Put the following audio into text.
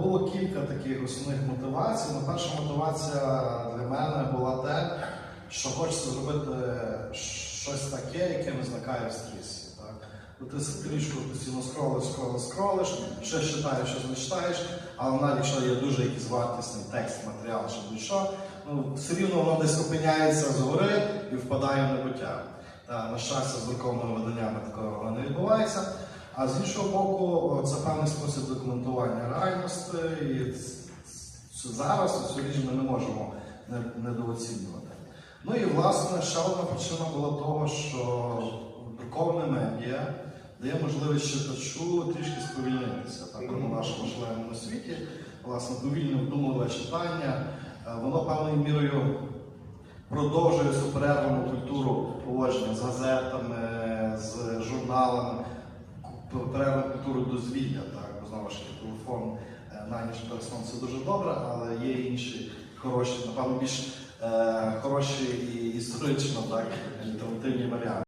було кілька таких основних мотивацій. Ну, перша мотивація для мене була те, що хочеться зробити щось таке, яке не зникає в стрісі. Ти стрічку постійно скролиш, скролиш, скролиш, щось читаєш, щось не читаєш, але навіть якщо є дуже якийсь вартісний текст, матеріал чи будь-що, ну, все рівно воно десь опиняється згори і впадає в небуття. На щастя, з друкованими виданнями такого не відбувається. А з іншого боку, це певний спосіб документування реальності, і ц- зараз річ ми не можемо недооцінювати. Ну і власне ще одна причина була того, що друковане медіа дає можливість читачу трішки сповільнитися так, у нашому шаленому світі. Власне, повільне вдумливе читання, е, воно певною мірою продовжує цю культуру поводження з газетами, з журналами, ку- перервану культуру дозвілля. Так? Бо знову ж таки телефон на ніч перед це дуже добре, але є інші хороші, напевно, більш е, хороші і історично так, альтернативні варіанти.